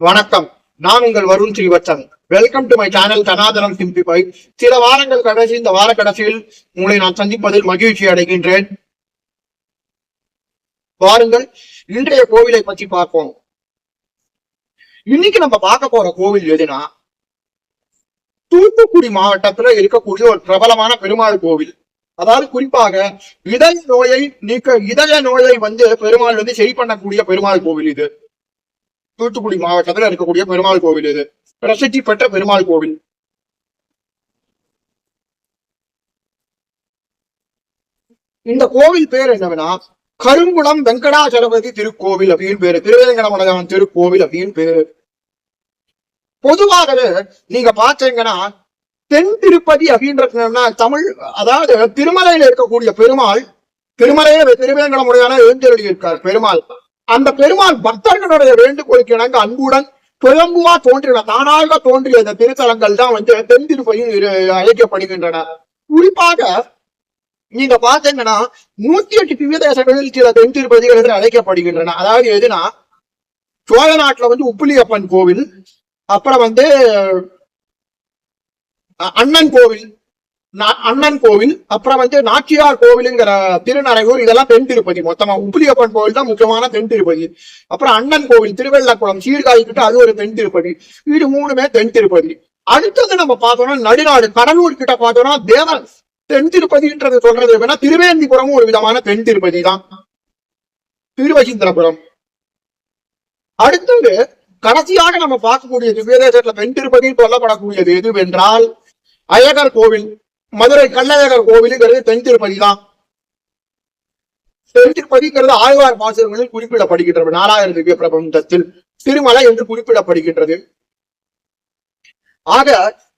வணக்கம். நான் உங்கள் Varun Srivatsan. Welcome to my channel Sanatanam simplify சில வாரங்கள் கடைசி இந்த வார கடைசியில் உங்களை நான் சந்திப்பதில் மகிழ்ச்சி அடைகின்றேன். வாருங்கள் இன்றைய கோவிலை பற்றி பார்ப்போம். இன்னைக்கு நம்ம பார்க்க போற கோவில் எதுனா தூத்துக்குடி மாவட்டத்துல இருக்கக்கூடிய ஒரு பிரபலமான பெருமாள் கோவில். அதாவது குறிப்பாக இதய நோயை நீக்க இதய நோயை வந்து பெருமாள் வந்து சரி பண்ணக்கூடிய பெருமாள் கோவில் இது. தூத்துக்குடி மாவட்டத்துல இருக்கக்கூடிய பெருமாள் கோவில் இது பிரசித்தி பெற்ற பெருமாள் கோவில். இந்த கோவில் பேர் என்னவென்னா கருங்குளம் வெங்கடாச்சலபதி திருக்கோவில் அப்படின்னு பேரு. திருவேங்கடமலையான் திருக்கோவில் அப்படின்னு பேரு. பொதுவாகவே நீங்க பார்த்தீங்கன்னா தென் திருப்பதி அப்படின்றதுனா தமிழ் அதாவது திருமலையில இருக்கக்கூடிய பெருமாள் திருமலையே திருவேங்கடமுடையான எழுந்தருளி இருக்கார் பெருமாள். அந்த பெருமாள் பக்தர்களுடைய வேண்டுகோளுக்கு இணங்க அன்புடன் சுயம்புவா தோன்றின தானாக தோன்றிய இந்த திருத்தலங்கள் தான் வந்து தென் திருப்பதியில் அழைக்கப்படுகின்றன. குறிப்பாக நீங்க பாத்தீங்கன்னா நூத்தி எட்டு திவ்ய தேசங்களில் சில தென் திருப்பதிகள் என்று அழைக்கப்படுகின்றன. அதாவது எதுனா சோழ நாட்டுல வந்து உப்புலியப்பன் கோவில் அப்புறம் வந்து அண்ணன் கோவில் அண்ணன் கோவில் அப்புறம் வந்து நாச்சியார் கோவிலுங்கிற திருநரையூர் இதெல்லாம் தென் திருப்பதி. மொத்தமா உப்புலியப்பன் கோவில் தான் முக்கியமான தென் திருப்பதி. அப்புறம் அண்ணன் கோவில் திருவெள்ளக்குளம் சீர்காழி கிட்ட அது ஒரு தென் திருப்பதி. இது மூணுமே தென் திருப்பதி. அடுத்தது நம்ம பார்த்தோம்னா நடுநாடு கடலூர் கிட்ட பார்த்தோம்னா தேவ தென் திருப்பதின்றது சொல்றது எப்படின்னா திருவேந்திபுரமும் ஒரு விதமான தென் திருப்பதி தான். திருவசீந்திரபுரம் அடுத்தது கடைசியாக நம்ம பார்க்கக்கூடிய திவ்யதேசத்துல தென் திருப்பதி சொல்லப்படக்கூடியது எதுவென்றால் அயகர் கோவில். மதுரை கள்ளழகர் கோவிலுங்கிறது தென் திருப்பதி தான் தென் திருப்பதிங்கிறது ஆழ்வார் பாசுரங்களில் குறிப்பிடப்படுகின்றது. நாலாயிரம் திவ்ய பிரபந்தத்தில் திருமலை என்று குறிப்பிடப்படுகின்றது. ஆக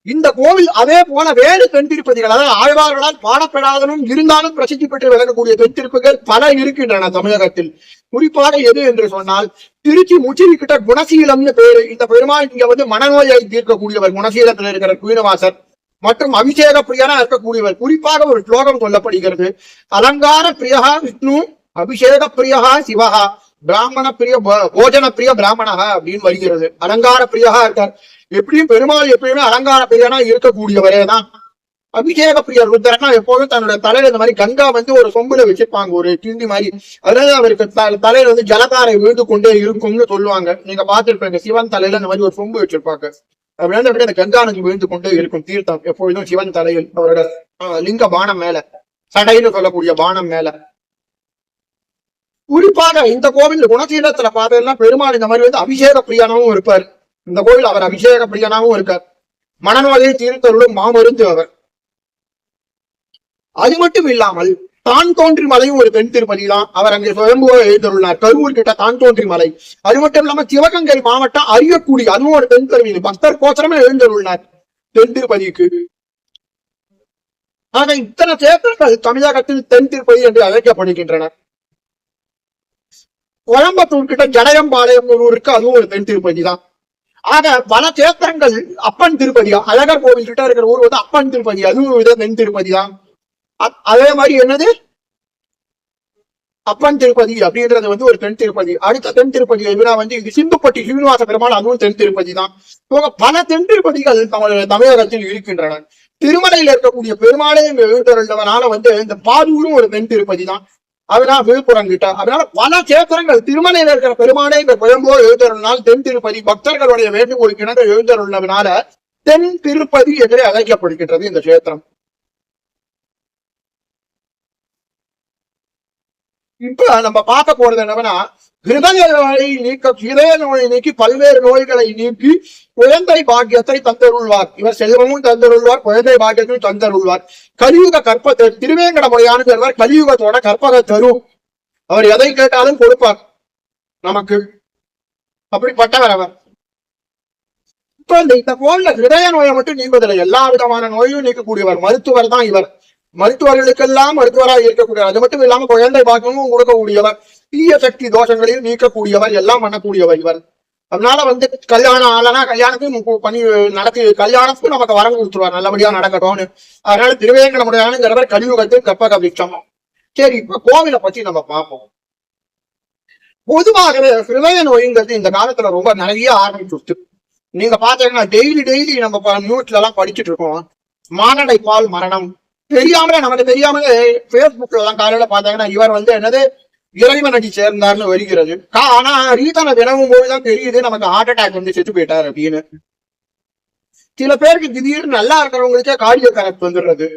இந்த கோவில் அதே போல வேறு தென் திருப்பதிகள் அதாவது ஆழ்வார்களால் பாடப்படாதனும் இருந்தாலும் பிரசித்தி பெற்று விளங்கக்கூடிய தென் திருப்புகள் பல இருக்கின்றன தமிழகத்தில். குறிப்பாக எது என்று சொன்னால் திருச்சி முச்சிரி கிட்ட குணசீலம்னு பேரு. இந்த பெருமாள் இங்க வந்து மனநோயை தீர்க்கக்கூடியவர் குணசீலத்தில் இருக்கிற குயினவாசர். மற்றும் அபிஷேக பிரியனா இருக்கக்கூடியவர். குறிப்பாக ஒரு ஸ்லோகம் சொல்லப்படுகிறது. அலங்கார பிரியகா விஷ்ணு அபிஷேக பிரியகா சிவகா பிராமண பிரிய போஜன பிரிய பிராமணகா அப்படின்னு வருகிறது. அலங்கார பிரியகா இருக்கார். எப்படியும் பெருமாள் எப்பயுமே அலங்கார பிரியனா இருக்கக்கூடியவரே தான். அபிஷேக பிரியர் ருத்ரனா எப்போதும் தன்னோட தலையில இந்த மாதிரி கங்கா வந்து ஒரு சொம்புல வச்சிருப்பாங்க. ஒரு கிண்டி மாதிரி. அதனால அவருக்கு தலையில வந்து ஜலதாரை விழுந்து கொண்டே இருக்கும்னு சொல்லுவாங்க. நீங்க பாத்துருப்பீங்க சிவன் தலையில இந்த மாதிரி ஒரு சொம்பு வச்சிருப்பாங்க. விழுந்தபடி அந்த கங்கா நதி விழுந்து கொண்டே இருக்கும் தீர்த்தம். எப்பொழுதும் சிவன் தலையில் அவரோட லிங்க பானம் மேல சடைன்னு சொல்லக்கூடிய பானம் மேல. குறிப்பாக இந்த கோவில் குணசீலத்துல பார்த்தீங்கன்னா பெருமாள் இந்த மாதிரி வந்து அபிஷேக பிரியானாவும் இருப்பார். இந்த கோவில் அவர் அபிஷேக பிரியானாவும் இருக்கார். மனநோயை தீர்த்தருடன் மாமருந்து அவர். அது மட்டும் இல்லாமல் தான் தோன்றி மலையும் ஒரு பெண் திருப்பதி தான் அவர் அங்கே சுயம்புவ எழுந்துள்ளார் கரூர் கிட்ட தான் தோன்றி மலை. அது மட்டும் இல்லாம சிவகங்கை மாவட்டம் அரியக்குடி அதுவும் ஒரு தென் திருப்பதி பக்தர் கோச்சரமே எழுந்துள்ளார் தென் திருப்பதிக்கு. ஆக இத்தனை தேர்தல்கள் தமிழகத்தில் தென் திருப்பதி என்று அழைக்கப்படுகின்றன. கோயம்புத்தூர் கிட்ட ஜடயம்பாளையம் ஒரு ஊருக்கு அதுவும் ஒரு தென் திருப்பதி தான் ஆக பல தேத்திரங்கள் அப்பன் திருப்பதி அழகர் கோவில் கிட்ட இருக்கிற ஊர் வந்து அப்பன் திருப்பதி. அதுவும் ஒரு தென் திருப்பதி தான் அதே மாதிரி என்னது? அப்பன் திருப்பதி அப்படின்றது வந்து ஒரு தென் திருப்பதி. அடுத்த தென் திருப்பதி எதுனா வந்து இது சிந்துப்பட்டி சீனிவாச பெருமாள் அதுவும் தென் திருப்பதி தான். இவங்க பல தென் திருப்பதிகள் நம்ம தமிழகத்தில் இருக்கின்றன. திருமலையில இருக்கக்கூடிய பெருமாளே இங்க வந்து இந்த பாதூரும் ஒரு தென் திருப்பதி தான். அதனால விழுப்புரம் கிட்ட. அதனால பல சேத்திரங்கள் திருமலையில இருக்கிற பெருமாளே இந்த குழம்போ எழுந்தருள்னால் தென் திருப்பதி பக்தர்களுடைய வேண்டுகோள் கிணறு எழுந்தருள்னதுனால தென் திருப்பதி என்று அழைக்கப்படுகின்றது இந்த கஷேத்திரம் இப்ப நம்ம பார்க்க போறது என்னவென்னா ஹிருதய நோயை நீக்க இதய நோயை நீக்கி பல்வேறு நோய்களை நீக்கி குழந்தை பாக்கியத்தை தந்தருள்வார். இவர் செல்வமும் தந்தருள்வார் குழந்தை பாக்கியத்தையும் தந்தருள்வார். கலியுக கற்ப திருவேங்கட முறையானு சொல்வார் கலியுகத்தோட கற்பக தரும். அவர் எதை கேட்டாலும் கொடுப்பார். நமக்கு அப்படிப்பட்டவர் அவர். இப்ப இந்த இந்த போல ஹிருதய நோயை மட்டும் நீங்குவதில்லை எல்லா விதமான நோயும் நீக்கக்கூடியவர் மருத்துவர் தான் இவர். மருத்துவர்களுக்கெல்லாம் மருத்துவராக இருக்கக்கூடியவர் அது மட்டும் இல்லாம குழந்தை பாக்கியமும் கொடுக்கக்கூடியவர் தீய சக்தி தோஷங்களையும் நீக்கக்கூடியவர் எல்லாம் பண்ணக்கூடியவர் இவர். அதனால வந்து கல்யாணம் ஆளனா கல்யாணத்துக்கு மு- பண்ணி நடத்தி கல்யாணத்துக்கு நமக்கு வரம் கொடுத்துருவார் நல்லபடியா நடக்கட்டும்னு. அதனால திருவேங்கடமுடையானுங்கிறவர் கலியுகத்தில் கற்பக விருட்சம் சரி இப்ப கோவிலை பத்தி நம்ம பார்ப்போம். பொதுவாகவே ஹிருதய நோய்ங்கிறது இந்த காலத்துல ரொம்ப நிறைய ஆரம்பிச்சுட்டு நீங்க பாத்தீங்கன்னா டெய்லி டெய்லி நம்ம நியூஸ்ல எல்லாம் படிச்சுட்டு இருக்கோம். மானடை பால் மரணம் தெரியாமலே நமக்கு தெரியாமலே பேஸ்புக்ல எல்லாம் காலையில பாத்தாங்கன்னா இவர் வந்து என்னது இறைவனடி சேர்ந்தார்னு வருகிறது. கா- ஆனா ரீசனை தினமும் போதுதான் தெரியுது நமக்கு ஹார்ட் அட்டாக் வந்து செத்து போயிட்டார் அப்படின்னு. சில பேருக்கு திடீர்னு நல்லா இருக்கிறவங்களுக்கே கார்டியோ கரெக்ட் வந்துடுறது.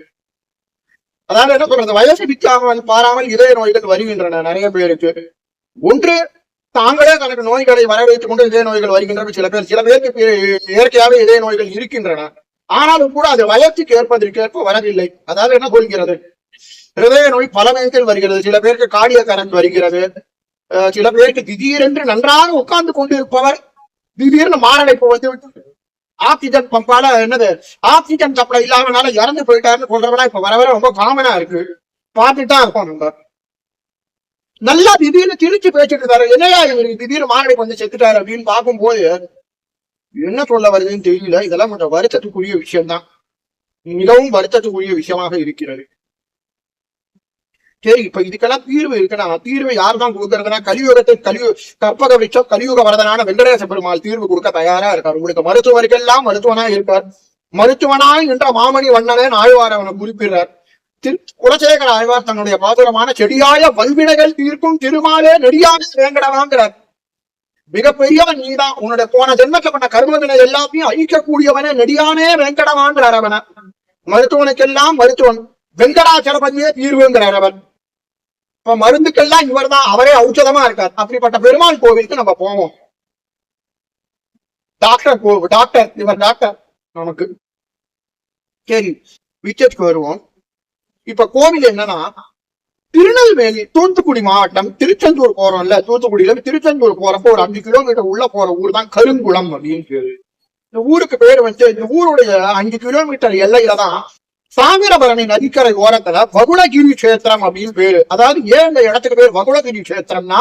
அதாவது என்ன சொல்றது வயசு விற்காமல் பாராமல் இதய நோய்கள் வருகின்றன நிறைய பேருக்கு. ஒன்று தாங்களே தனக்கு நோய்களை வரவைத்துக் கொண்டு இதய நோய்கள் வருகின்றன. சில பேர் சில பேருக்கு இ- இதய நோய்கள் இருக்கின்றன. ஆனாலும் கூட அது வயதுக்கு ஏற்பதற்கு ஏற்ப வரவில்லை. அதாவது என்ன சொல்கிறது? ஹிருதய நோய் பல விதத்தில் வருகிறது. சில பேருக்கு காடிய கரண்ட் வருகிறது. சில பேருக்கு திடீரென்று நன்றாக உட்கார்ந்து கொண்டிருப்பவர் திடீர்னு மாரடைப்பு வந்து விட்டு ஆக்சிஜன் பம்பால என்னது? ஆக்சிஜன் சப்ளை இல்லாமனால இறந்து போயிட்டாருன்னு சொல்றவனா இப்ப வர வர ரொம்ப காமனா இருக்கு. பார்த்துட்டு தான் இருக்கோம் நம்ம. நல்லா திடீர்னு திருச்சி பேசிட்டு இருக்காரு. என்னையா இவருக்கு திடீர்னு மாரடைப்பு வந்து செத்துட்டாரு அப்படின்னு பார்க்கும்போது என்ன சொல்ல வருதுன்னு தெரியல. இதெல்லாம் கொஞ்சம் வருத்தத்துக்குரிய விஷயம்தான். மிகவும் வருத்தத்துக்குரிய விஷயமாக இருக்கிறது. சரி இப்ப இதுக்கெல்லாம் தீர்வு இருக்குன்னா தீர்வு யார் தான் கொடுக்கறதுனா கலியுகத்தை கலியு கற்பக விஷம் கலியுக வரதனான வெங்கடேச பெருமாள் தீர்வு கொடுக்க தயாரா இருக்கார். உங்களுக்கு மருத்துவருக்கெல்லாம் மருத்துவனா இருக்கார். மருத்துவனா என்ற மாமணி வண்ணனே ஆழ்வார் அவனை குறிப்பிடுறார். திரு குலசேகர ஆழ்வார் தன்னுடைய பாதுரமான செடியாய வல்வினைகள் தீர்க்கும் திருமாலே நெடியாக வேங்கடவாங்கிறார் மிகப்பெரியவன் நீதான் உன்னுடைய போன ஜென்மத்துல பண்ண கர்மங்களை எல்லாத்தையும் அழிக்கக்கூடியவனே நெடியானே வெங்கடவாங்கிறார் அவன மருத்துவனுக்கெல்லாம் மருத்துவன் வெங்கடாச்சலபதியே தீர்வுங்கிறார் அவன் இப்ப மருந்துக்கெல்லாம் இவர்தான் அவரே ஔஷதமா இருக்கார். அப்படிப்பட்ட பெருமாள் கோவிலுக்கு நம்ம போவோம். டாக்டர் கோ டாக்டர் இவர் டாக்டர் நமக்கு. சரி விக்கெட்க்கு வருவோம். இப்ப கோவில் என்னன்னா திருநெல்வேலி தூத்துக்குடி மாவட்டம் திருச்செந்தூர் போறோம்ல. தூத்துக்குடியில திருச்செந்தூர் போறப்போ ஒரு அஞ்சு கிலோமீட்டர் உள்ள போற ஊர் தான் கருங்குளம் அப்படின்னு பேரு. இந்த ஊருக்கு பேர் வந்து இந்த ஊருடைய அஞ்சு கிலோமீட்டர் எல்லையில தான் சாமிரபரணி நதிக்கரை ஓரத்துல வகுளகிரி கஷேத்திரம் அப்படின்னு பேரு. அதாவது ஏன் இந்த இடத்துக்கு பேர் வகுளகிரி கஷேத்திரம்னா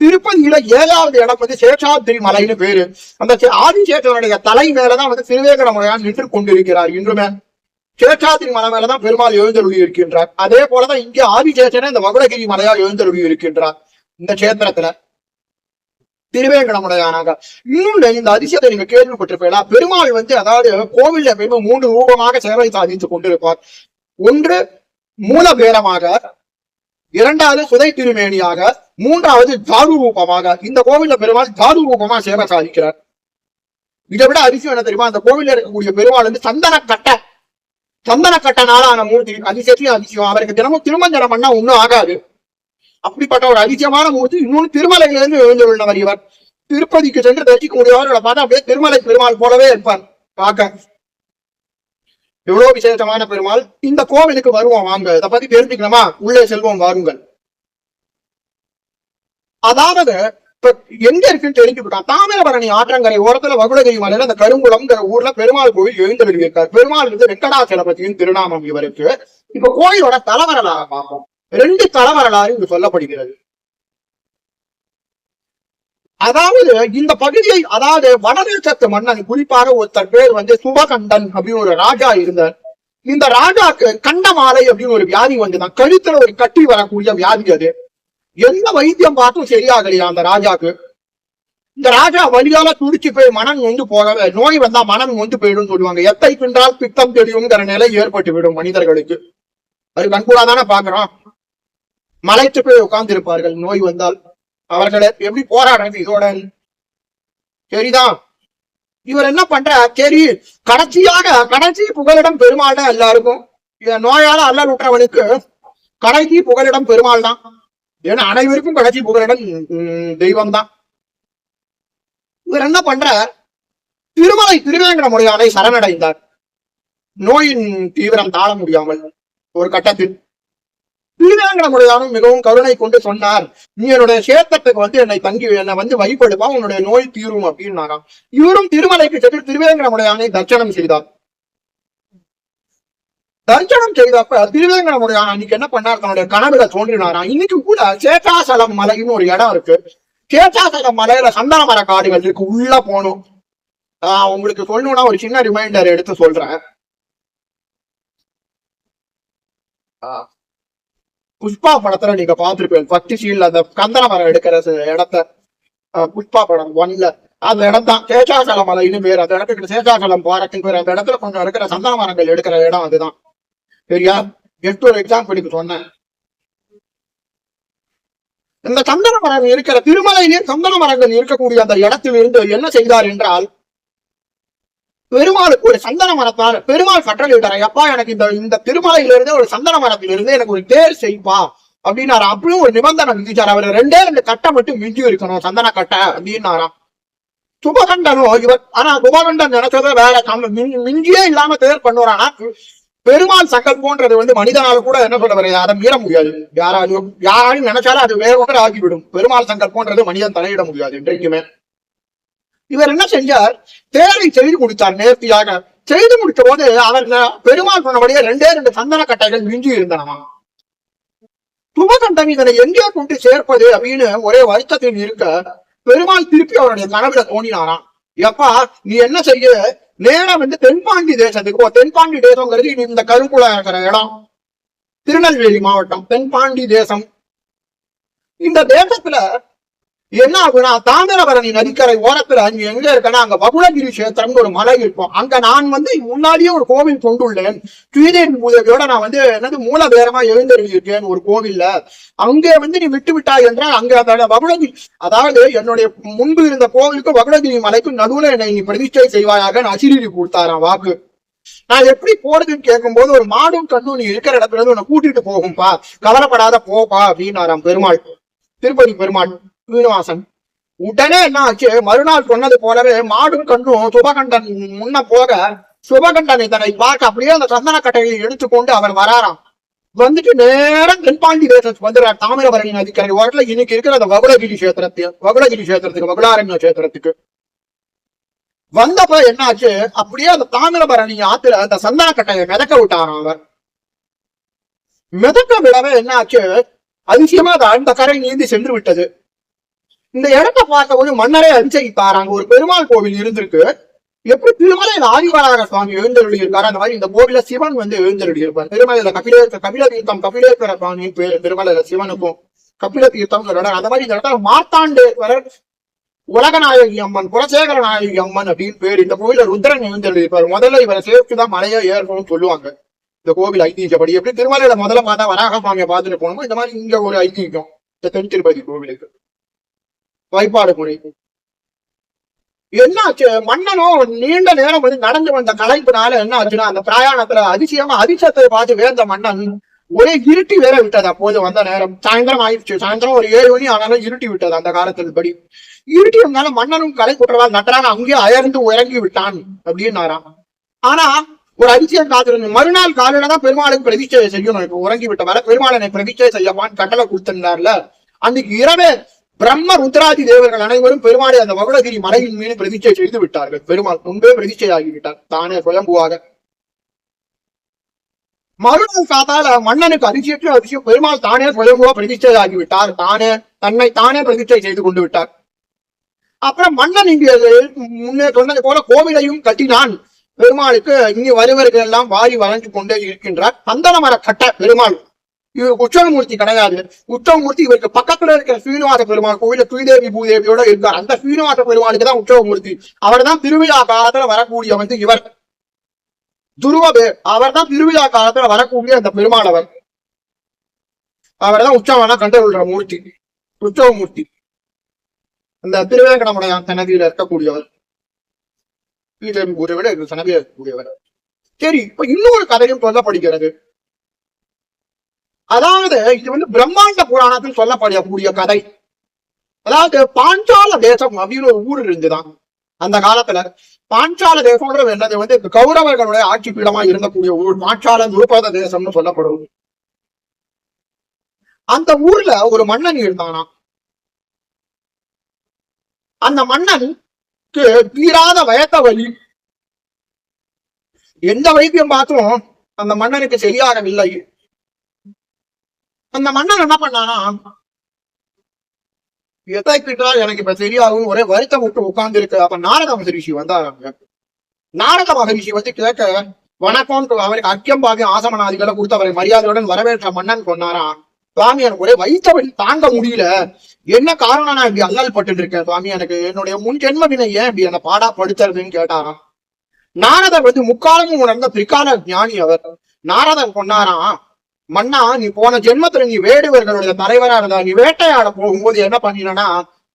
திருப்பதியில ஏழாவது இடம் வந்து சேஷாத்திரி மலைன்னு பேரு. அந்த ஆதிசேஷனுடைய தலை மேலதான் வந்து திருவேங்கடமுடையான் நின்று கொண்டிருக்கிறார் இன்றுமே. சேஷாத்தின் மலை மேலதான் பெருமாள் எழுந்தருளி இருக்கின்றார். அதே போலதான் இங்கே ஆதிசேஷனே இந்த மகுடகிரி மலையால் எழுந்தருளி இருக்கின்றார். இந்த கஷேத்திரத்துல. திருவேங்கடமுடையானாங்க இன்னொன்று இந்த அதிசயத்தை நீங்க கேள்விப்பட்டிருப்பீங்களா? பெருமாள் வந்து அதாவது கோவில் எப்பயுமே மூன்று ரூபமாக சேவை சாதித்துக் கொண்டிருப்பார். ஒன்று மூலபேரமாக. இரண்டாவது சுதை திருமேனியாக. மூன்றாவது ஜாடு ரூபமாக. இந்த கோவில்ல பெருமாள் ஜாடு ரூபமா சேவை சாதிக்கிறார். இதை விட அதிசயம் என்ன தெரியுமா? அந்த கோவில்ல இருக்கக்கூடிய பெருமாள் வந்து சந்தன கட்டை சந்தன கட்டனாலான மூர்த்தி அதிசயத்திலும் அதிசயம். அவருக்கு தினமும் திருமஞ்சனம் பண்ணா ஒண்ணும் ஆகாது. அப்படிப்பட்ட ஒரு அதிசயமான மூர்த்தி இன்னொன்னு திருமலையிலிருந்து எழுந்துள்ளவர் இவர். திருப்பதிக்கு சென்று தரிசிக்க முடியாதவர்களை பார்த்தா அப்படியே திருமலை பெருமாள் போலவே இருப்பார். பார்க்க. எவ்வளவு விசேஷமான பெருமாள். இந்த கோவிலுக்கு வருவோம் வாங்க. இதை பத்தி தெரிஞ்சுக்கணுமா? உள்ளே செல்வோம் வாருங்கள். அதாவது எங்க இருக்குன்னு தெரிஞ்சுக்கிட்டான் தாமிரபரணி ஆற்றங்கரை ஓரத்துல வகுடகிரி மலையில அந்த கருங்குளம்ங்கிற ஊர்ல பெருமாள் கோவில் எழுந்து இருக்கார். பெருமாள் வந்து வெங்கடாச்சலபதியின் திருநாமம் இவருக்கு. இப்ப கோயிலோட தலைவரலாக பார்ப்போம். ரெண்டு தலைவரலாறு இங்கு சொல்லப்படுகிறது. அதாவது இந்த பகுதியை அதாவது வடதேசத்து மன்னன் குறிப்பாக ஒருத்தர் பேர் வந்து சுபகண்டன் அப்படின்னு ஒரு ராஜா இருந்தார். இந்த ராஜாக்கு கண்டமாலை அப்படின்னு ஒரு வியாதி வந்துதான். கழுத்துல ஒரு கட்டி வரக்கூடிய வியாதி அது. எந்த வைத்தியம் பார்த்தும் சரியாகலையா அந்த ராஜாக்கு. இந்த ராஜா வழியால துடிச்சு போய் மனம் வந்து போகவே நோய் வந்தா மனம் வந்து போயிடும் சொல்லுவாங்க. எத்தை பின்றால் பித்தம் தெரியுங்கிற நிலை ஏற்பட்டு விடும் மனிதர்களுக்கு. அது கண்கூடாதானே பாக்குறோம் மலைத்து போய் உட்கார்ந்து இருப்பார்கள் நோய் வந்தால் அவர்களை எப்படி போராடுறது? இதோட சரிதான். இவர் என்ன பண்ற சரி கடைசியாக கடைசி புகலிடம் பெருமாள் தான் எல்லாருக்கும் நோயால அல்லல் உற்றவனுக்கு கடைசி புகலிடம் பெருமாள் தான் ஏன்னா அனைவருக்கும் கடைசி புகலிடம் தெய்வம் தான் இவர் என்ன பண்ற திருமலை திருவேங்கடமுடையானை சரணடைந்தார். நோயின் தீவிரம் தாழ முடியாமல் ஒரு கட்டத்தில். திருவேங்கடமுடையானும் மிகவும் கருணை கொண்டு சொன்னார் நீ என்னுடைய சேத்தத்துக்கு வந்து என்னை தங்கி என்னை வந்து வழிபடுப்பா உன்னுடைய நோய் தீரும் அப்படின்னாராம். இவரும் திருமலைக்கு சென்று திருவேங்கடமுடையானை தர்சனம் செய்தார். தர்ஜனம் செய்தப்ப திருவேங்கடமுடையான் அன்னைக்கு என்ன பண்ணார்? தன்னுடைய கனவுல தோன்றினாராம் இன்னைக்கு கூட சேட்டாசலம் மலைன்னு ஒரு இடம் இருக்கு. சேட்டாசலம் மலையில சந்தன மர காடுகள் இருக்கு. உள்ள போகணும். ஆஹ் உங்களுக்கு சொல்லணும்னா ஒரு சின்ன ரிமைண்டர் எடுத்து சொல்றேன். புஷ்பா படத்துல நீங்க பாத்துருப்பீங்க ஃபர்ஸ்ட் சீன்ல அந்த கந்தன மரம் எடுக்கிற இடத்த. புஷ்பா படம் ஒன்ல. அந்த இடம் தான். சேஷாசலம் மலைன்னு பேர். அந்த இடத்துக்கு சேஷாசலம் பாரத்தின் பேர். அந்த இடத்துல கொஞ்சம் இருக்கிற சந்தன மரங்கள் எடுக்கிற இடம் அதுதான். சரியா? எடுத்து ஒரு எக்ஸாம்பிளுக்கு சொன்னேன். இந்த சந்தன மரம் இருக்கிற திருமலையிலே சந்தன மரங்கள் இருக்கக்கூடிய அந்த இடத்தில் இருந்து என்ன செய்தார் என்றால் பெருமாளுக்கு ஒரு சந்தன மரத்தால் பெருமாள் கட்டளையிட்டார் அப்பா எனக்கு இந்த இந்த திருமலையிலிருந்து ஒரு சந்தன மரத்திலிருந்து எனக்கு ஒரு தேர் செய்ப்பா அப்படின்னாரா? அப்படியும் ஒரு நிபந்தனை விதிச்சார். அவர் ரெண்டே ரெண்டு கட்டை மட்டும் மிஞ்சி இருக்கணும் சந்தன கட்டை அப்படின்னாராம் சுபகண்டனும் இவர். ஆனா சுபகண்டன் நினைச்சத வேற மிஞ்சியே இல்லாம தேர் பண்ணுவாரானா பெருமாள் சங்கல்போன்றது வந்து மனிதனால கூட என்ன சொல்ல யாரும் அதை மீற முடியாது. யாராலும் யாராலும் நினைச்சாலும் அது வேற ஒன்று ஆகிவிடும் பெருமாள் சங்கல் போன்றது மனிதன் தலையிட முடியாது என்றைக்குமே. இவர் என்ன செஞ்சார்? தேரை செய்து முடித்தார் நேர்த்தியாக. செய்து முடித்த போது அவர் பெருமாள் சொன்னபடியே ரெண்டே ரெண்டு சந்தன கட்டைகள் மிஞ்சி இருந்தனமா துபகண்டம் இதனை எங்கே கொண்டு சேர்ப்பது அப்படின்னு ஒரே வருத்தத்தில் இருக்க பெருமாள் திருப்பி அவருடைய கனவுல தோணினாராம். எப்பா நீ என்ன செய்ய? நேரா வந்து தென்பாண்டி தேசத்துக்கு போ தென்பாண்டி தேசங்கிறது இது இந்த கருங்குளம் இருக்கிற இடம். திருநெல்வேலி மாவட்டம் தென்பாண்டி தேசம். இந்த தேசத்துல என்ன ஆகுனா தாமிரபரணி நதிக்கரை ஓரத்துல அங்க எங்க இருக்கனா அங்க பகுலகிரி கஷேத்திரம்னு ஒரு மலை இருக்கும். அங்க நான் வந்து முன்னாடியே ஒரு கோவில் கொண்டுள்ளேன். ஸ்ரீதேவி பூதேவியோட நான் வந்து என்னது மூலபேரமா எழுந்தருளியிருக்கேன் ஒரு கோவில்ல. அங்கே வந்து நீ விட்டு விட்டாய் என்றால் அங்க அந்த பகுலகிரி அதாவது என்னுடைய முன்பு இருந்த கோவிலுக்கு பகுலகிரி மலைக்கும் நடுவுல என்னை நீ பிரதிஷ்டை செய்வாயாக அசிரீரி கொடுத்தாராம் வாக்கு. நான் எப்படி போறதுன்னு கேட்கும்போது ஒரு மாடும் கண்ணும் நீ இருக்கிற இடத்துல இருந்து உன்னை கூட்டிட்டு போகும்பா. கவலைப்படாத போப்பா அப்படின்னாராம் பெருமாள். திருப்பதி பெருமாள். சீனிவாசன் உடனே என்ன ஆச்சு மறுநாள் சொன்னது போலவே மாடும் கன்றும் சுபகண்டன் முன்ன போக சுபகண்டன் இதனை பார்க்க அப்படியே அந்த சந்தன கட்டையை எடுத்துக்கொண்டு அவர் வராராம். வந்துட்டு நேரம் தென்பாண்டி தேசத்துக்கு வந்துடுறார் தாமிரபரணி நதிக்கரை ஓரத்துல இன்னைக்கு இருக்கிற அந்த வகுலகிரி கஷேத்திரத்து வகுலகிரி கஷேத்திரத்துக்கு வகுலாரண்ய கஷேத்திரத்துக்கு. வந்தப்ப என்னாச்சு? அப்படியே அந்த தாமிரபரணி ஆத்துல அந்த சந்தன கட்டையை மிதக்க விட்டாராம் அவர். மிதக்க விடவே என்னாச்சு? அதிசயமா அந்த கரை நீந்தி சென்று விட்டது. இந்த இடத்தை பார்த்தபோது மன்னரே அதிசயித்தார் அங்க ஒரு பெருமாள் கோவில் இருந்திருக்கு. எப்படி திருமலை ஆதிவராக சுவாமி எழுந்தருளி இருக்காரு அந்த மாதிரி இந்த கோவில சிவன் வந்து எழுந்தருளி இருப்பார் திருமலையில கபிலேஸ்வர கபில தீர்த்தம் கபிலேஸ்வர சுவாமியின் பேர் திருமலையில சிவனுக்கும் கபில தீர்த்தம் இடம் அந்த மாதிரி இந்த இடத்துல மார்த்தாண்டேஸ்வரர் உலகநாயகி அம்மன் குலசேகர நாயகி அம்மன் அப்படின்னு பேர். இந்த கோவில ருத்ரன் எழுந்தருளி இருப்பார் முதல்ல இவரை சேர்த்துதான் மலையை ஏறணும்னு சொல்லுவாங்க. இந்த கோவில் ஐதீகப்படி. எப்படி திருமலையில முதல்ல பார்த்தா வராக சுவாமியை பார்த்துட்டு போனோமோ இந்த மாதிரி இங்க ஒரு ஐதீகம். இந்த தென் திருப்பதி கோவிலுக்கு. வைப்பாடு முறை என்னாச்சு? மன்னனும் நீண்ட நேரம் வந்து நடந்து வந்த கலைப்புனால என்ன ஆச்சுன்னா அந்த பிரயாணத்துல அதிசயமா அதிசயத்தை பார்த்து வேந்த மன்னன் ஒரே இருட்டி வேற விட்டது. அப்போது வந்த நேரம் சாயந்தரம் ஆயிடுச்சு. சாயந்தரம் ஒரு ஏழு மணி ஆனாலும் இருட்டி விட்டது அந்த காலத்தில் படி இருட்டி இருந்தாலும் மன்னனும் கலை குற்றவால் நன்றாக அங்கேயே அயர்ந்து உறங்கி விட்டான் அப்படின்னாராம். ஆனா ஒரு அதிசயம் காத்திருந்து மறுநாள் காலையில தான் பெருமாளுக்கு பிரதிச்சை செய்யணும். இப்ப உறங்கி விட்ட வர பெருமாளனை பிரதிச்சை செய்யப்பான்னு கட்டளை கொடுத்திருந்தார்ல. அன்னைக்கு இரவே பிரம்ம ருத்ராதி தேவர்கள் அனைவரும் பெருமாளை அந்த மகுடகிரி மலையின் மீது பிரதிச்சை செய்து விட்டார்கள். பெருமாள் முன்பே பிரதிச்சை ஆகிவிட்டார் தானே சுயம்புவாக. மறுநாள் காத்தால மன்னனுக்கு அதிசயத்து அதிசயம். பெருமாள் தானே சுயம்புவா பிரதிச்சை ஆகிவிட்டார் தானே தன்னை தானே பிரதிச்சை செய்து கொண்டு விட்டார். அப்புறம் மன்னன் இங்கே முன்னே சொன்னது போல கோவிலையும் கட்டினான். பெருமாளுக்கு இங்கு வருவர்கள் எல்லாம் வாரி வழங்கி கொண்டே இருக்கின்றார். சந்தன மர கட்ட பெருமாள். இவர் உச்சவமூர்த்தி கிடையாது. உச்சவமூர்த்தி இவருக்கு பக்கத்துல இருக்கிற ஸ்ரீனிவாச பெருமாள் கோயில ஸ்ரீதேவி பூதேவியோட இருக்கார். அந்த ஸ்ரீனிவாச பெருமாளுக்கு தான் உற்சவமூர்த்தி அவர் தான் திருவிழா காலத்துல வரக்கூடிய வந்து இவர். துருவபே அவர் தான் திருவிழா காலத்துல வரக்கூடிய அந்த பெருமானவர் அவர் தான் உற்சவனா கண்டருள்ற மூர்த்தி. உற்சவமூர்த்தி அந்த திருவேங்கடமுடையான் சன்னதியில இருக்கக்கூடியவர். ஸ்ரீதேவி பூதேவியோட இவர் சன்னதியில இருக்கக்கூடியவர். சரி இப்ப இன்னொரு கதையும் சொல்லப்படுகிறது. அதாவது இது வந்து பிரம்மாண்ட புராணத்தில் சொல்லப்படக்கூடிய கதை. அதாவது பாஞ்சால தேசம் அப்படின்னு ஒரு ஊர் இருந்துதான். அந்த காலத்துல பாஞ்சால தேசம்ன்றது என்னது? வந்து கௌரவர்களுடைய ஆட்சி பீடமா இருந்தக்கூடிய ஊர். பாஞ்சால நுருபத தேசம்னு சொல்லப்படும். அந்த ஊர்ல ஒரு மன்னன் இருந்தானா? அந்த மன்னனுக்கு தீராத வயத்த வழி எந்த வைத்தியம் பார்த்தும் அந்த மன்னனுக்கு சரியாகவில்லை. அந்த மன்னன் என்ன பண்ணானா? எதை கிட்டால் எனக்கு இப்ப தெரியாதுன்னு ஒரே வருத்தம் விட்டு உட்கார்ந்து இருக்கு அப்ப நாரத மகரிஷி வந்தாங்க. நாரத மகரிஷி வந்து கேட்க வணக்கம் அவருக்கு அக்கியம் பாகியம் ஆசமனாதிகளை கொடுத்து அவரை மரியாதையுடன் வரவேற்ற மன்னன் சொன்னாரா சுவாமி எனக்கு ஒரே வயிற்ற வழி தாங்க முடியல. என்ன காரணம் நான் இப்படி அல்லல் பட்டு இருக்கேன் சுவாமி? எனக்கு என்னுடைய முன் ஜென்ம வினை ஏன் இப்படி என்ன பாடா படுத்துறதுன்னு கேட்டாராம். நாரதர் வந்து முக்காலமும் உணர்ந்த பிற்கால ஞானி அவர். நாரதன் சொன்னாராம் மன்னா நீ போன ஜென்மத்துல நீ வேடுவர்களுடைய தலைவரா இருந்தா நீ வேட்டையாட போகும்போது என்ன பண்ணினா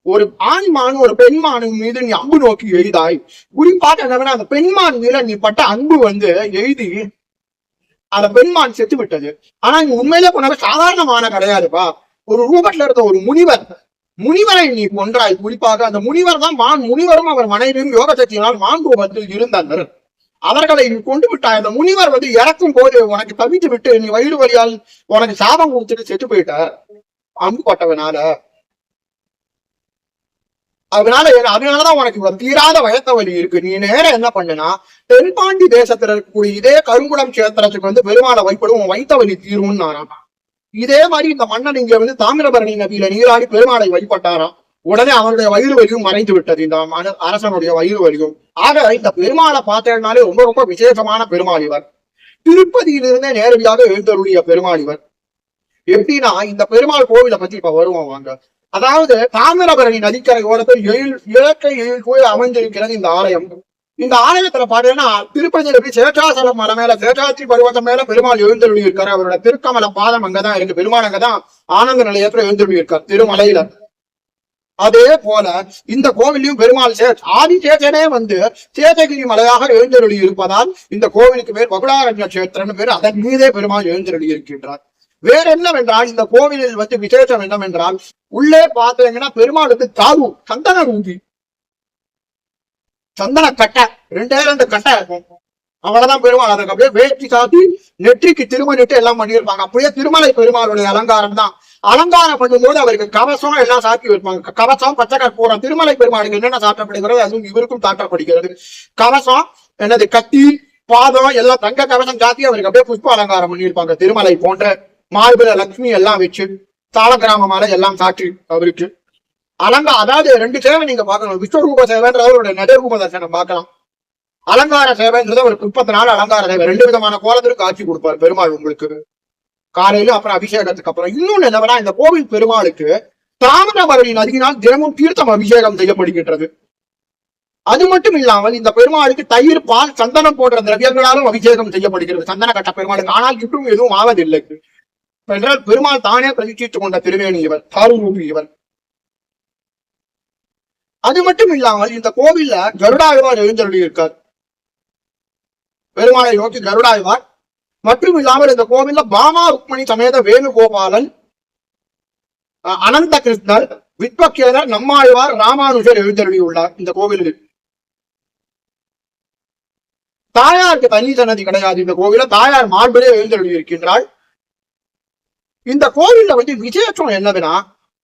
ஒரு ஆண்மானும் ஒரு பெண்மானு மீது நீ அம்பு நோக்கி எழுதாய் குறிப்பாக என்ன அந்த பெண்மான் மீது நீ பட்ட அன்பு வந்து எழுதி அந்த பெண்மான் செத்து விட்டது ஆனா நீ உண்மையிலே போனது சாதாரணமான கிடையாதுப்பா. ஒரு ரூபத்துல இருந்த ஒரு முனிவர் முனிவரை நீ கொன்றாய். குறிப்பாக அந்த முனிவர் தான் மான் முனிவரும் அவர் மனைவியும் யோக சக்தியினால் மான் ரூபத்தில் இருந்தனர். அவர்களை நீ கொண்டு விட்டாய். அந்த முனிவர் வந்து இறக்கும் போது உனக்கு தவித்து விட்டு நீ வயிறு வழியால் உனக்கு சாபம் கொடுத்துட்டு செத்து போயிட்ட அம்பு பட்டவனால அதனால அதனாலதான் உனக்கு தீராத வயத்த வலி இருக்கு. நீ நேரம் என்ன பண்ணுனா தென்பாண்டி தேசத்துல இருக்கக்கூடிய இதே கருங்குளம் கஷேத்திரத்துக்கு வந்து பெருமாளை வைப்படும் உன் வைத்த வலி தீரும்னு நாராம் இதே மாதிரி இந்த மன்னன் இங்க வந்து தாமிரபரணி நதியில நீராடி பெருமாளை வழிபட்டாராம். உடனே அவருடைய வயிறு வலியும் மறைந்து விட்டது. இந்த அரசனுடைய வயிறு வலியும். ஆக இந்த பெருமாளை பார்த்தேன்னாலே ரொம்ப ரொம்ப விசேஷமான பெருமாள் இவர். திருப்பதியிலிருந்தே நேரடியாக எழுந்தருளிய பெருமாள் இவர். எப்படின்னா இந்த பெருமாள் கோவிலை பத்தி இப்ப வருவோம் வாங்க. அதாவது தாமிரபரணி நதிக்கரை ஓரத்தில் எழில் இலக்கை எழில் கோயில் அமைந்திருக்கிறது இந்த ஆலயம். இந்த ஆலயத்துல பாத்தீங்கன்னா திருப்பதியில போய் சேஷாசலம் மலை மேல சேஷாத்ரி பருவத்தம் மேல பெருமாள் எழுந்தருளி இருக்காரு அவரோட திருக்கமல பாதம் அங்கதான் இருக்கு பெருமாள் அங்கதான் ஆனந்த நிலையத்துல எழுந்தருளி இருக்கார் திருமலையில. அதே போல இந்த கோவிலையும் பெருமாள் சே ஆதி சேஷனே வந்து சேதகிரி மலையாக எழுந்தருளி இருப்பதால் இந்த கோவிலுக்கு பேர் பகுடாரண்ய கஷேத்திரம்னு பேர் அதன் மீதே பெருமாள் எழுந்தருளி இருக்கின்றார் வேற என்னவென்றால் இந்த கோவிலில் வந்து விசேஷம் என்னவென்றால் உள்ளே பார்த்தீங்கன்னா பெருமாளுக்கு தாவு சந்தன ரூபி. சந்தன கட்டை ரெண்டே ரெண்டு கட்டை இருக்கும். அவ்வளவுதான் பெருமாள். அதுக்கு அப்படியே வேட்டி சாத்தி நெற்றிக்கு திருமணிட்டு எல்லாம் பண்ணியிருப்பாங்க. அப்படியே திருமலை பெருமாளுடைய அலங்காரம் தான் அலங்காரம் பண்ணும்போது அவருக்கு கவசம் எல்லாம் சாத்தி வைப்பாங்க. கவசம் பச்சை கற்பூரம் திருமலை பெருமாளுக்கு என்னென்ன சாட்டப்படுகிறது அதுவும் இவருக்கும் சாட்டப்படுகிறது கவசம் என்னது கத்தி பாதம் எல்லாம் தங்க கவசம் சாத்தி அவருக்கு அப்படியே புஷ்ப அலங்காரம் பண்ணியிருப்பாங்க. திருமலை போன்ற மார்பில லட்சுமி எல்லாம் வச்சு தாள கிராமமான எல்லாம் சாற்றி அவருக்கு அலங்கா அதாவது ரெண்டு சேவை நீங்க பார்க்கணும். விஸ்வரூப சேவைன்றது அவருடைய நடுரூப தர்சனம் பார்க்கலாம். அலங்கார சேவைன்றது ஒரு முப்பத்தி நாலு அலங்கார சேவை. ரெண்டு விதமான கோலத்திற்கு காட்சி கொடுப்பார் பெருமாள் உங்களுக்கு. காலையில அப்புறம் அபிஷேகத்துக்கு அப்புறம் இன்னொன்னு என்னவென்னா இந்த கோவில் பெருமாளுக்கு தாமிரபரணி நதியினால் தினமும் தீர்த்தம் அபிஷேகம் செய்யப்படுகின்றது. அது மட்டும் இல்லாமல் இந்த பெருமாளுக்கு தயிர் பால் சந்தனம் போன்ற திரவியங்களாலும் அபிஷேகம் செய்யப்படுகிறது. சந்தன கட்ட பெருமாளுக்கு ஆனால் இன்றும் எதுவும் ஆவதில்லை. என்றால் பெருமாள் தானே பிரதிஷ்டித்துக் கொண்ட திருவேணி இவர் தாரூபி இவர். அது மட்டும் இல்லாமல் இந்த கோவில்ல கருடாழ்வார் எழுந்தருளி இருக்கார் பெருமாளை நோக்கி கருடாழ்வார் மட்டும் இல்லாமல் இந்த கோவில்ல பாமா ருக்மணி சமேத வேணுகோபாலன் அனந்த கிருஷ்ணர் வித்வக்கேதர் நம்மாழ்வார் ராமானுஜர் எழுந்தருளி உள்ளார் இந்த கோவிலில். தாயாருக்கு தனி சன்னதி கிடையாது இந்த கோவில தாயார் மார்பிலே எழுந்தருளி இருக்கின்றாள் இந்த கோவில்ல வந்து விசேஷம் என்னதுன்னா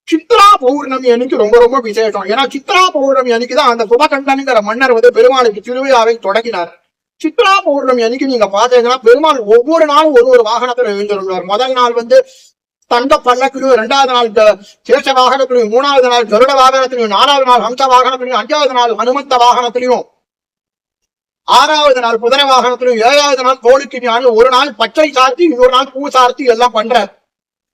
சித்ரா பௌர்ணமி அன்னைக்கு ரொம்ப ரொம்ப விசேஷம். ஏன்னா சித்ரா பௌர்ணமி அன்னைக்கு தான் அந்த சுபகண்டனுங்கிற மன்னர் வந்து பெருமாளுக்கு திருவிழாவை தொடங்கினார். சித்ரா பௌர்ணமி அன்னைக்கு நீங்க பாத்தீங்கன்னா பெருமாள் ஒவ்வொரு நாளும் ஒரு ஒரு வாகனத்துல எழுந்திருந்தார் முதல் நாள் வந்து தங்க பல்லக்கிலும் இரண்டாவது நாள் சேஷ வாகனத்திலையும் மூணாவது நாள் கருட வாகனத்திலையும் நாலாவது நாள் ஹம்ச வாகனத்திலையும் அஞ்சாவது நாள் ஹனுமந்த வாகனத்திலையும் ஆறாவது நாள் குதிரை வாகனத்திலும் ஏழாவது நாள் தோளுக்கு ஞானி ஒரு நாள் பச்சை சாத்தி இன்னொரு நாள் பூ சார்த்தி எல்லாம் பண்ற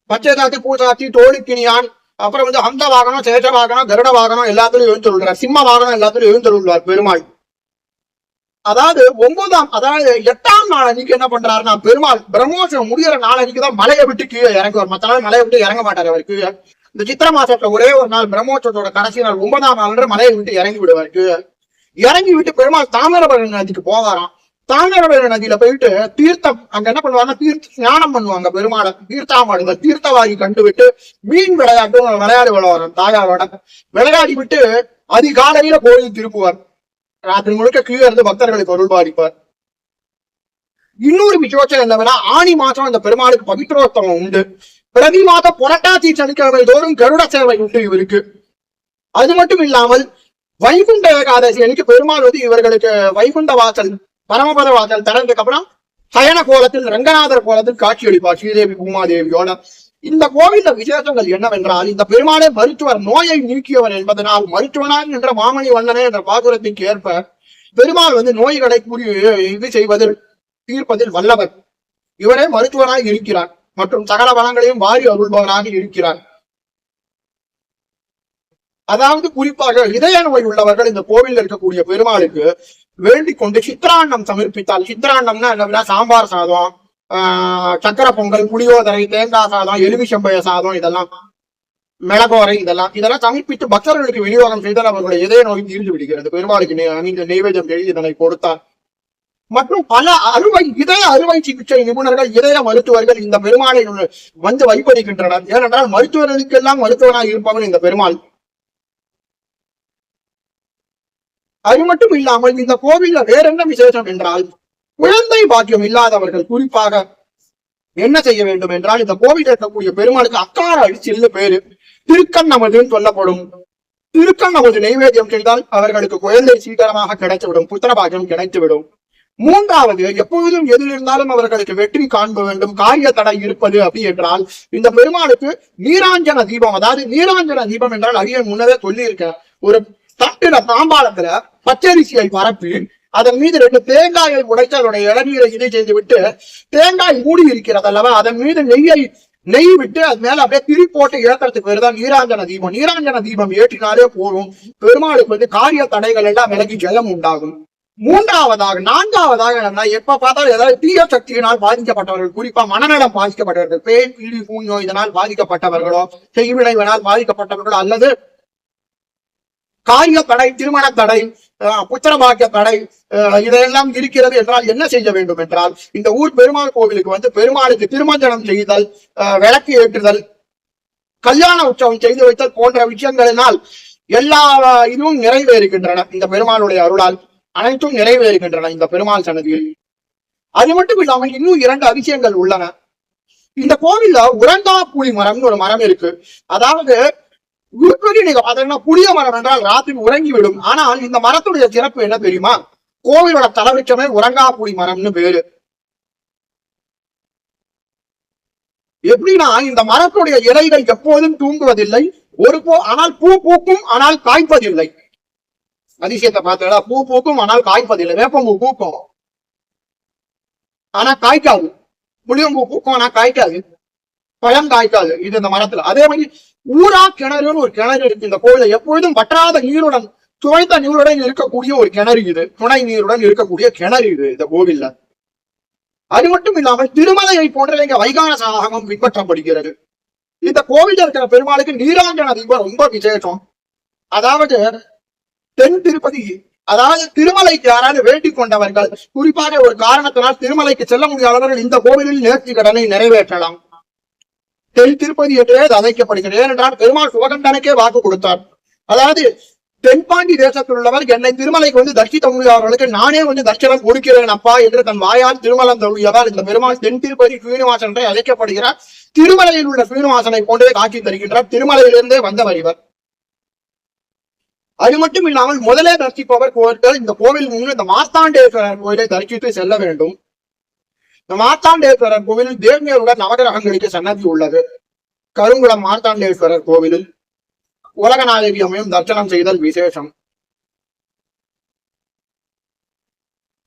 பச்சை சாத்தி பூ சாத்தி தோளுக்கினியான் அப்புறம் வந்து ஹம்ச வாகனம் சேஷ வாகனம் கருட வாகனம் எல்லாத்துலயும் எழுந்துள்ளார் சிம்ம வாகனம் எல்லாத்துலயும் எழுந்துள்ளார் பெருமாள். அதாவது ஒன்பதாம் அதாவது எட்டாம் நாள் அன்னைக்கு என்ன பண்றாருன்னா பெருமாள் பிரம்மோற்சவம் முடிகிற நாள் அன்னைக்கு தான் மலையை விட்டு கீழே இறங்குவார். மத்த நாள் மலையை விட்டு இறங்க மாட்டார் அவர் கீழே. இந்த சித்திர மாசத்துல ஒரே ஒரு நாள் பிரம்மோற்சவத்தோட கடைசி நாள் ஒன்பதாம் நாள் மலையை விட்டு இறங்கி விடுவார் கீழே. இறங்கி விட்டு பெருமாள் தாமிரபரணி நதிக்கு போவாராம். தாமிரபரணி நதியில போயிட்டு தீர்த்தம் அங்க என்ன பண்ணுவாங்க தீர்த்த ஸ்நானம் பண்ணுவாங்க பெருமாளை. தீர்த்தாமாடுங்க தீர்த்தவாரி கண்டு விட்டு மீன் விளையாட்டு விளையாடி விளையாடுவார் தாயாரோட. விளையாடி விட்டு அதிகாலையில கோயில் திருப்புவார் ராத்திரி முழுக்க கீழே இருந்து பக்தர்களுக்கு அருள் பாதிப்பார் இன்னொரு விசேஷம் என்னவென்னா ஆணி மாசம் இந்த பெருமாளுக்கு பவித்ரோத்தமம் உண்டு. பிரதி மாதம் புரட்டாசி சனிக்கிழமை தோறும் கருட சேவை உண்டு இவருக்கு. அது மட்டும் இல்லாமல் வைகுண்ட ஏகாதசி அன்னைக்கு பெருமாள் வந்து இவர்களுக்கு வைகுண்ட வாசல் பரமபத வாசல் திறந்ததுக்கு அப்புறம் சயன கோலத்தில் ரங்கநாதர் கோலத்தில் காட்சி அளிப்பார். ஸ்ரீதேவி பூமாதேவியோட. இந்த கோவில்ல விசேஷங்கள் என்னவென்றால் இந்த பெருமாளே மருத்துவர் நோயை நீக்கியவர் என்பதனால் மருத்துவனார் என்ற மாமணி வண்ணனே என்ற பாசுரத்துக்கு ஏற்ப பெருமாள் வந்து நோய்களை கூறி இது செய்வதில் தீர்ப்பதில் வல்லவர். இவரே மருத்துவனாக இருக்கிறார் மற்றும் சகல வளங்களையும் வாரி அருள்பவராக இருக்கிறார். அதாவது குறிப்பாக இதய நோய் உள்ளவர்கள் இந்த கோவிலில் இருக்கக்கூடிய பெருமாளுக்கு வேண்டிக் கொண்டு சித்திராண்ணம் சமர்ப்பித்தால் சித்திராண்ணம்னா என்னன்னா சாம்பார் சாதம் சக்கரை பொங்கல் புளியோதரை தேங்காய் சாதம் எலுமிச்சம்பய சாதம் இதெல்லாம் மிளகோரை இதெல்லாம் இதெல்லாம் சமர்ப்பித்து பக்தர்களுக்கு விநியோகம் செய்தால் அவர்களுடைய இதய நோய் தீர்ந்து விடுகிறது. பெருமாளுக்கு நெ- நெய்வேதம் செய்து இதனை கொடுத்தார் மற்றும் பல அறுவை இதய அறுவை சிகிச்சை நிபுணர்கள் இதய மருத்துவர்கள் இந்த பெருமாளை வந்து வழிபடுகின்றனர். ஏனென்றால் மருத்துவர்களுக்கெல்லாம் மருத்துவனாக இருப்பவன் இந்த பெருமாள். அது மட்டும் இல்லாமல் இந்த கோவில்ல வேற என்ன விசேஷம் என்றால் குழந்தை பாக்கியம் இல்லாதவர்கள் குறிப்பாக என்ன செய்ய வேண்டும் என்றால் இந்த கோவில் இருக்கக்கூடிய பெருமாளுக்கு அக்கார அடிச்சில்ல பேரு திருக்கண்ணமதுன்னு சொல்லப்படும். திருக்கண்ணமது நைவேத்தியம் செய்தால் அவர்களுக்கு குழந்தை சீக்கிரமாக கிடைத்துவிடும் புத்திரபாகியம் கிடைத்துவிடும். மூன்றாவது எப்பொழுதும் எதில் இருந்தாலும் அவர்களுக்கு வெற்றி காண்ப வேண்டும் காரிய தடை இருப்பது அப்படி என்றால் இந்த பெருமாளுக்கு நீராஞ்சன தீபம் அதாவது நீராஞ்சன தீபம் என்றால் அரியன் முன்னரே சொல்லியிருக்க ஒரு தட்டுல தாம்பாளத்துல பச்சரிசியை பரப்பி அதன் மீது ரெண்டு தேங்காயை உடைத்து அதனுடைய இளநீரை இதை செய்து விட்டு தேங்காய் மூடி இருக்கிறது அல்லவா? அதன் மீது நெய்யை நெய் விட்டு அது மேல அப்படியே திரி போட்டு ஏத்துறதுக்கு பேர் தான் நீராஞ்சன தீபம். நீராஞ்சன தீபம் ஏற்றினாலே போதும். பெருமாளுக்கு வந்து காரிய தடைகள் எல்லாம் விலகி ஜெயம் உண்டாகும். மூன்றாவதாக நான்காவதாக என்னன்னா எப்ப பார்த்தாலும் ஏதாவது தீய சக்தியினால் பாதிக்கப்பட்டவர்கள் குறிப்பா மனநலம் பாதிக்கப்பட்டவர்கள் பேய் பீடி பூஞ்சோ இதனால் பாதிக்கப்பட்டவர்களோ செய்வினைவனால் பாதிக்கப்பட்டவர்களோ அல்லது காரிய தடை திருமண தடை புத்திரபாக்கிய தடை அஹ், இதெல்லாம் இருக்கிறது என்றால் என்ன செய்ய வேண்டும் என்றால் இந்த ஊர் பெருமாள் கோவிலுக்கு வந்து பெருமாளுக்கு திருமஞ்சனம் செய்தல் அஹ், விளக்கு ஏற்றுதல் கல்யாண உற்சவம் செய்து வைத்தல் போன்ற விஷயங்களினால் எல்லா இதுவும் நிறைவேறுகின்றன இந்த பெருமாளுடைய அருளால். அனைத்தும் நிறைவேறுகின்றன இந்த பெருமாள் சன்னதியில். அது மட்டும் இல்லாமல் இன்னும் இரண்டு அதிசயங்கள் உள்ளன. இந்த கோவில்ல உரங்கா புலி மரம்னு ஒரு மரம் இருக்கு. அதாவது உருப்படி நீங்க பாத்தீங்கன்னா புளிய மரம் என்றால் ராத்திரி உறங்கி விடும். ஆனால் இந்த மரத்துடைய சிறப்பு என்ன தெரியுமா? கோவிலோட தலைவிச்சமே உரங்கா புலி மரம்னு பேரு. எப்படின்னா இந்த மரத்துடைய இலைகள் எப்போதும் தூங்குவதில்லை. ஒரு போ ஆனால் பூ பூக்கும் ஆனால் காய்ப்பதில்லை. அதிசயத்தை பார்த்தா பூ பூக்கும் ஆனால் காய்ப்பதில்லை. வேப்பம்பூ பூக்கும். ஆனா காய்க்காது. புளியம்பூ பூக்கும் ஆனா காய்க்காது. பழம் காய்க்காது. இது இந்த மரத்துல. அதே மாதிரி ஊரா கிணறுன்னு ஒரு கிணறு இருக்கு. இந்த கோவில எப்பொழுதும் வற்றாத நீருடன் துவைத்த நீருடன் இருக்கக்கூடிய ஒரு கிணறு இது. துணை நீருடன் இருக்கக்கூடிய கிணறு இது இந்த கோவில்ல. அது மட்டும் இல்லாமல் திருமலையை போன்ற இங்க வைகான சாகமம் பின்பற்றப்படுகிறது. இந்த கோவில இருக்கிற பெருமாளுக்கு நீராஞ்சன தீபம் ரொம்ப விசேஷம். அதாவது தென் திருப்பதி அதாவது திருமலைக்கு யாராவது வேண்டிக் கொண்டவர்கள் குறிப்பாக ஒரு காரணத்தினால் திருமலைக்கு செல்ல முடியாதவர்கள் இந்த கோவிலில் நேர்த்தி கடனை நிறைவேற்றலாம். தென் திருப்பதி என்றே அது அழைக்கப்படுகிறது. ஏனென்றால் பெருமாள் சிவகண்டனுக்கே வாக்கு கொடுத்தார். அதாவது தென்பாண்டி தேசத்தில் உள்ளவர் என்னை திருமலைக்கு வந்து தர்சித்த முடியாதவர்களுக்கு நானே வந்து தர்சனம் கொடுக்கிறேன் அப்பா என்று தன் வாயால் திருமலம் தழுவியதால் இந்த பெருமாள் தென் திருப்பதி சீனிவாசன் என்று அழைக்கப்படுகிறார். திருமலையில் உள்ள சீனிவாசனை போன்றே காட்சி தருகின்றார். திருமலையிலிருந்தே வந்தவர் இவர். அது மட்டும் இல்லாமல் முதலே தரிசிப்பவர் கோவில்கள் இந்த கோவில் முன்பு இந்த மார்த்தாண்டேஸ்வரர் கோயிலை தரிசித்து செல்ல வேண்டும். மார்த்தாண்டேஸ்வரர் கோவிலில் தேவியருடன் நவகிரகங்களுக்கு சன்னதி உள்ளது. கருங்குளம் மார்த்தாண்டேஸ்வரர் கோவிலில் உலகநாயகி அம்மையும் தர்சனம் செய்தல் விசேஷம்.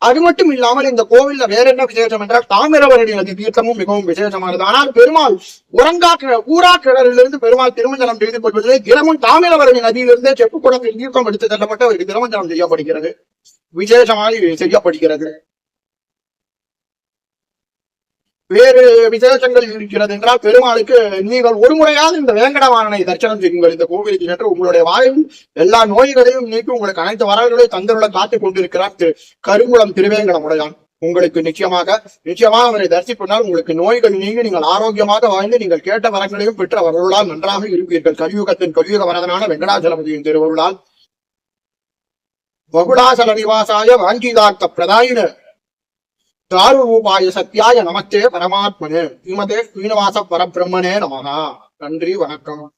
அது மட்டும் இல்லாமல் இந்த கோவில்ல வேற என்ன விசேஷம் என்றால் தாமிரபரணி நதி தீர்த்தமும் மிகவும் விசேஷமானது. ஆனால் பெருமாள் உரங்கா ஊரா கிணறிலிருந்து பெருமாள் திருமஞ்சனம் செய்து கொள்வதிலே தினமும் தாமிரபரணி நதியிலிருந்தே செப்பு குளத்தில் தீர்த்தம் எடுத்து செல்லப்பட்டு அவருக்கு திருமஞ்சனம் செய்யப்படுகிறது. விசேஷமாக செய்யப்படுகிறது. வேறு விசேஷங்கள் இருக்கிறது என்றால் பெருமாளுக்கு நீங்கள் ஒரு முறையாவது இந்த வேங்கடவாணனை தரிசனம் செய்யுங்கள். இந்த கோவிலுக்கு சென்று உங்களுடைய வாயில் எல்லா நோய்களையும் நீக்கி உங்களுக்கு அனைத்து வரல்களையும் தந்தருள்ள காத்துக் கொண்டிருக்கிறார் திரு கருங்குளம் திருவேங்கடமுடையான் உங்களுக்கு நிச்சயமாக நிச்சயமாக அவரை தரிசிப்பதால் உங்களுக்கு நோய்கள் நீங்கி நீங்கள் ஆரோக்கியமாக வாழ்ந்து நீங்கள் கேட்ட வரங்களையும் பெற்ற அவர்களால் நன்றாக இருப்பீர்கள். கலியுகத்தின் கலியுக வரதனான வெங்கடாச்சலபதியின் திருவருளால். வகுடாசல நிவாசாய வாஞ்சிதார்த்த பிரதாயின தாரு ரூபாய சத்யாய நமஸ்தே பரமாத்மனே. ஸ்ரீமதே ஸ்ரீனிவாச பரபிரம்மனே நமகா நன்றி வணக்கம்.